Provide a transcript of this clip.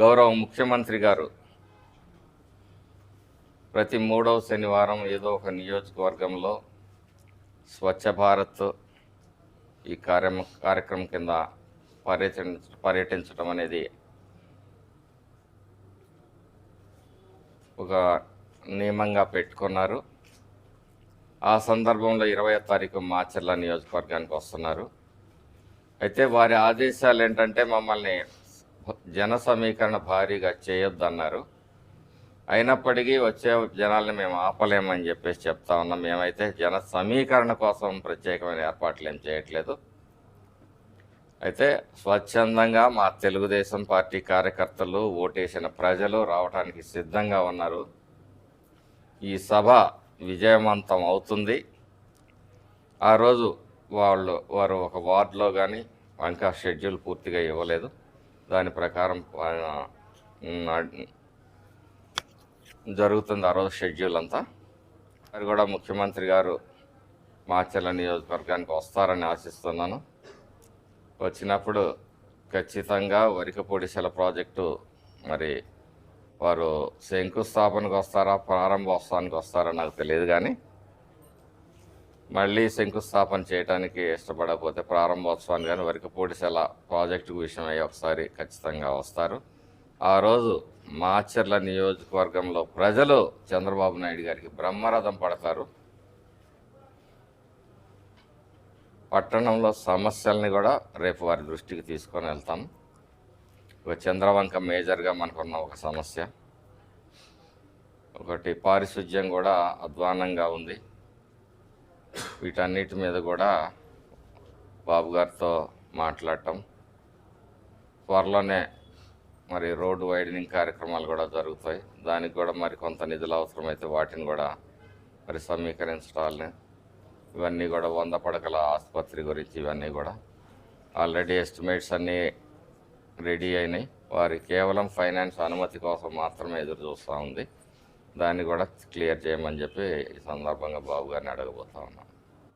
గౌరవ ముఖ్యమంత్రి గారు ప్రతి మూడవ శనివారం ఏదో ఒక నియోజకవర్గంలో స్వచ్ఛ భారత్ ఈ కార్య కార్యక్రమం కింద పర్యటన పర్యటించడం అనేది ఒక నియమంగా పెట్టుకున్నారు. ఆ సందర్భంలో ఇరవై తారీఖు మాచర్ల నియోజకవర్గానికి వస్తున్నారు. అయితే వారి ఆదేశాలు ఏంటంటే మమ్మల్ని జన సమీకరణ భారీగా చేయొద్దన్నారు. అయినప్పటికీ వచ్చే జనాల్ని మేము ఆపలేమని చెప్పేసి చెప్తా ఉన్నాం. మేమైతే జన సమీకరణ కోసం ప్రత్యేకమైన ఏర్పాట్లు ఏం చేయట్లేదు. అయితే స్వచ్ఛందంగా మా తెలుగుదేశం పార్టీ కార్యకర్తలు ఓటేసిన ప్రజలు రావడానికి సిద్ధంగా ఉన్నారు. ఈ సభ విజయవంతం అవుతుంది. ఆ రోజు వాళ్ళు వారు ఒక వార్డులో కానీ ఇంకా షెడ్యూల్ పూర్తిగా ఇవ్వలేదు. దాని ప్రకారం జరుగుతుంది ఆ రోజు షెడ్యూల్ అంతా. అది కూడా ముఖ్యమంత్రి గారు మాచర్ల నియోజకవర్గానికి వస్తారని ఆశిస్తున్నాను. వచ్చినప్పుడు ఖచ్చితంగా వరికపొడిసెల ప్రాజెక్టు మరి వారు శంకుస్థాపనకు వస్తారా ప్రారంభోత్సవానికి వస్తారా నాకు తెలియదు కానీ మళ్ళీ శంకుస్థాపన చేయడానికి ఇష్టపడకపోతే ప్రారంభోత్సవాన్ని కానీ వరికపొడిసెల ప్రాజెక్టు విషయమై ఒకసారి ఖచ్చితంగా వస్తారు. ఆ రోజు మాచర్ల నియోజకవర్గంలో ప్రజలు చంద్రబాబు నాయుడు గారికి బ్రహ్మరథం పడతారు. పట్టణంలో సమస్యల్ని కూడా రేపు వారి దృష్టికి తీసుకొని వెళ్తాం. ఒక చంద్రవంక మేజర్గా మనకున్న ఒక సమస్య. ఒకటి పారిశుధ్యం కూడా అధ్వానంగా ఉంది. వీటన్నిటి మీద కూడా బాబు గారితో మాట్లాడటం త్వరలోనే మరి రోడ్డు వైడనింగ్ కార్యక్రమాలు కూడా జరుగుతాయి. దానికి కూడా మరి కొంత నిధులు అవసరమైతే వాటిని కూడా మరి సమీకరించడాలని ఇవన్నీ కూడా వంద పడకల ఆసుపత్రి గురించి ఇవన్నీ కూడా ఆల్రెడీ ఎస్టిమేట్స్ అన్నీ రెడీ అయినాయి. వారి కేవలం ఫైనాన్స్ అనుమతి కోసం మాత్రమే ఎదురు చూస్తూ ఉంది. దాన్ని కూడా క్లియర్ చేయమని చెప్పి ఈ సందర్భంగా బాబు గారిని అడగబోతా ఉన్నాను